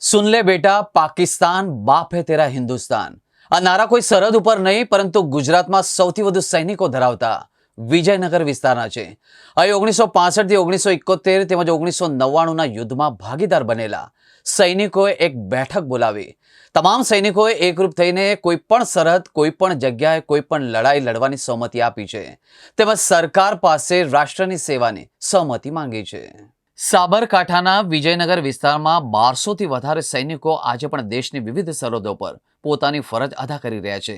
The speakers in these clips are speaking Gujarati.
સુન લે બેટા પાકિસ્તાન બાપ હે તેરા હિન્દુસ્તાન આ નારા કોઈ સરહદ ઉપર નહીં પરંતુ ગુજરાતમાં સૌથી વધુ સૈનિકો ધરાવતા વિજયનગર વિસ્તારના છે અહીં ઓગણીસો પાસઠથી ઓગણીસો એકોતેર તેમજ ઓગણીસો નવ્વાણુંના યુદ્ધમાં ભાગીદાર બનેલા સૈનિકોએ એક બેઠક બોલાવી તમામ સૈનિકોએ એકરૂપ થઈને કોઈ પણ સરહદ કોઈ પણ જગ્યાએ કોઈ પણ લડાઈ લડવાની સહમતિ આપી છે તેમજ સરકાર પાસે રાષ્ટ્રની સેવાની સહમતિ માંગી છે સાબરકાંઠાના વિજયનગર વિસ્તારમાં બારસોથી વધારે સૈનિકો આજે પણ દેશની વિવિધ સરહદો પર પોતાની ફરજ અદા કરી રહ્યા છે.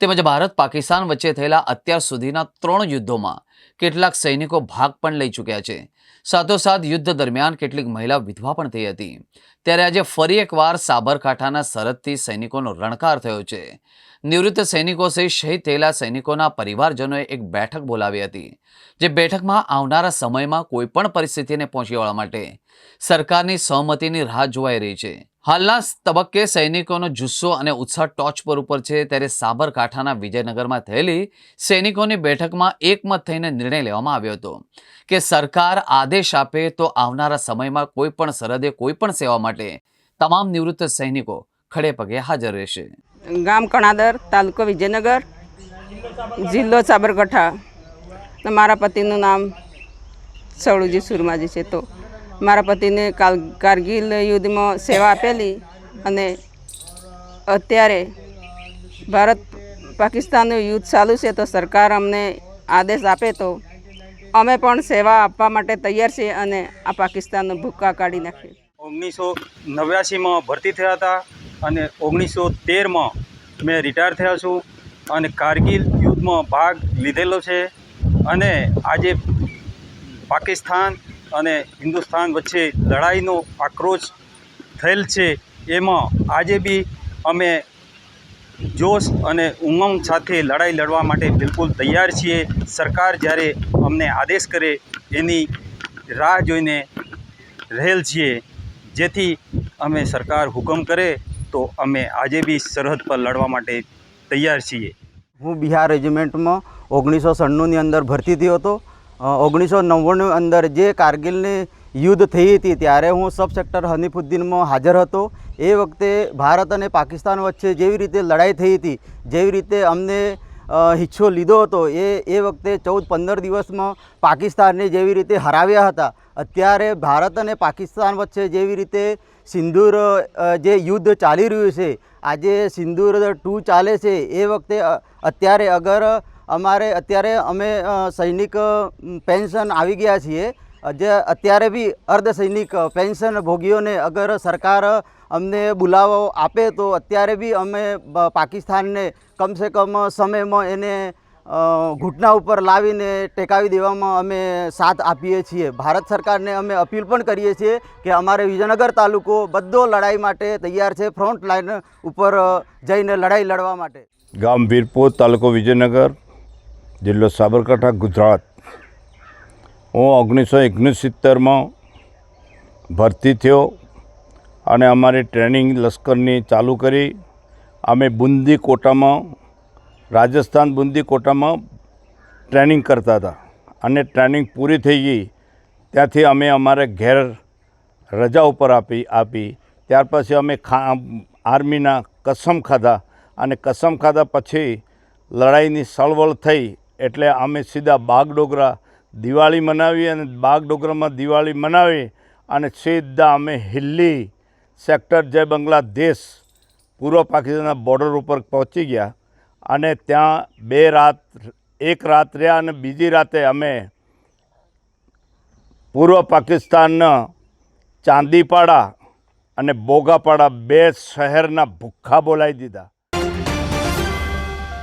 તેમજ ભારત પાકિસ્તાન વચ્ચે થયેલા અત્યાર સુધીના ત્રણ યુદ્ધોમાં કેટલાક સૈનિકો ભાગ પણ લઈ ચૂક્યા છે. સાથોસાથ યુદ્ધ દરમિયાન કેટલીક મહિલા વિધવા પણ થઈ હતી. ત્યારે આજે ફરી એકવાર સાબરકાંઠાના સરહદથી સૈનિકોનો રણકાર થયો છે. નિવૃત્ત સૈનિકો સહિત શહીદ થયેલા સૈનિકોના પરિવારજનોએ એક બેઠક બોલાવી હતી, જે બેઠકમાં આવનારા સમયમાં કોઈ પણ પરિસ્થિતિને પહોંચી વળવા માટે સરકારની સહમતિની રાહ જોવાઈ રહી છે. હાલના તબક્કે સૈનિકોનો જુસ્સો અને ઉત્સાહ ટોચ પર ઉપર છે ત્યારે સાબરકાંઠાના વિજયનગરમાં થયેલી સૈનિકોની બેઠકમાં એકમત થઈને નિર્ણય લેવામાં આવ્યો હતો કે સરકાર આદેશ આપે તો આવનારા સમયમાં કોઈ પણ સરહદે કોઈ પણ સેવા માટે તમામ નિવૃત્ત સૈનિકો ખડે પગે હાજર રહેશે. ગામ કણાદર, તાલુકો વિજયનગર, જિલ્લો સાબરકાંઠા. મારા પતિનું નામ સવળુજી સુરમાજી છે તો મારા પતિને કારગિલ યુદ્ધમાં સેવા આપેલી અને અત્યારે ભારત પાકિસ્તાનનું યુદ્ધ ચાલુ છે તો સરકાર અમને આદેશ આપે તો અમે પણ સેવા આપવા માટે તૈયાર છીએ અને આ પાકિસ્તાનનો ભૂક્કા કાઢી નાખીએ. ઓગણીસો નવ્યાસીમાં ભરતી થયા હતા અને ઓગણીસો તેરમાં મેં રિટાયર થયા છું અને કારગિલ યુદ્ધમાં ભાગ લીધેલો છે અને આજે પાકિસ્તાન અને હિન્દુસ્તાન વચ્ચે લડાઈનો આક્રોશ થયેલ છે, એમાં આજે બી અમે જોશ અને ઉમંગ સાથે લડાઈ લડવા માટે બિલકુલ તૈયાર છીએ. સરકાર જ્યારે અમને આદેશ કરે, એની રાહ જોઈને રહેલ છીએ. જેથી અમે સરકાર હુકમ કરે, તો અમે આજે બી સરહદ પર લડવા માટે તૈયાર છીએ. હું બિહાર રેજિમેન્ટમાં ઓગણીસો સન્નુંની અંદર ભરતી થયો હતો. ઓગણીસો નવ્વાણું અંદર જે કારગિલની યુદ્ધ થઈ હતી ત્યારે હું સબ સેક્ટર હનીફુદ્દીનમાં હાજર હતો. એ વખતે ભારત અને પાકિસ્તાન વચ્ચે જેવી રીતે લડાઈ થઈ હતી, જેવી રીતે અમને હિચ્છો લીધો હતો, એ એ વખતે ચૌદ પંદર દિવસમાં પાકિસ્તાનને જેવી રીતે હરાવ્યા હતા. અત્યારે ભારત અને પાકિસ્તાન વચ્ચે જેવી રીતે સિંદૂર જે યુદ્ધ ચાલી રહ્યું છે, આજે સિંદૂર ટુ ચાલે છે, એ વખતે અત્યારે અગર અમારે અત્યારે અમે સૈનિક પેન્શન આવી ગયા છીએ. જે અત્યારે બી અર્ધ સૈનિક પેન્શન ભોગીઓને અગર સરકાર અમને બોલાવો આપે તો અત્યારે બી અમે પાકિસ્તાનને કમસે કમ સમયમાં એને ઘૂંટના ઉપર લાવીને ટેકાવી દેવામાં અમે સાથ આપીએ છીએ. ભારત સરકારને અમે અપીલ પણ કરીએ છીએ કે અમારે વિજયનગર તાલુકો બધો લડાઈ માટે તૈયાર છે, ફ્રન્ટ લાઇન ઉપર જઈને લડાઈ લડવા માટે. ગામ વીરપુર તાલુકો વિજયનગર. જિલ્લો સાબરકાંઠા, ગુજરાત. હું ઓગણીસો ઓગણસિત્તેરમાં ભરતી થયો અને અમારી ટ્રેનિંગ લશ્કરની ચાલુ કરી. અમે બુંદી કોટામાં, રાજસ્થાન બુંદી કોટામાં ટ્રેનિંગ કરતા હતા અને ટ્રેનિંગ પૂરી થઈ ગઈ. ત્યાંથી અમે અમારે ઘેર રજા ઉપર આપી આપી. ત્યાર પછી અમે ખા, આર્મીના કસમ ખાધા અને કસમ ખાધા પછી લડાઈની સળવળ થઈ એટલે અમે સીધા બાગડોગરા દિવાળી મનાવી અને બાગડોગરામાં દિવાળી મનાવી અને સીધા અમે હિલ્લી સેક્ટર જય બંગ્લાદેશ, પૂર્વ પાકિસ્તાનના બોર્ડર ઉપર પહોંચી ગયા. અને ત્યાં બે રાત, એક રાત રહ્યા અને બીજી રાતે અમે પૂર્વ પાકિસ્તાનના ચાંદીપાડા અને બોગાપાડા બે શહેરના ભૂખ્ખા બોલાવી દીધા.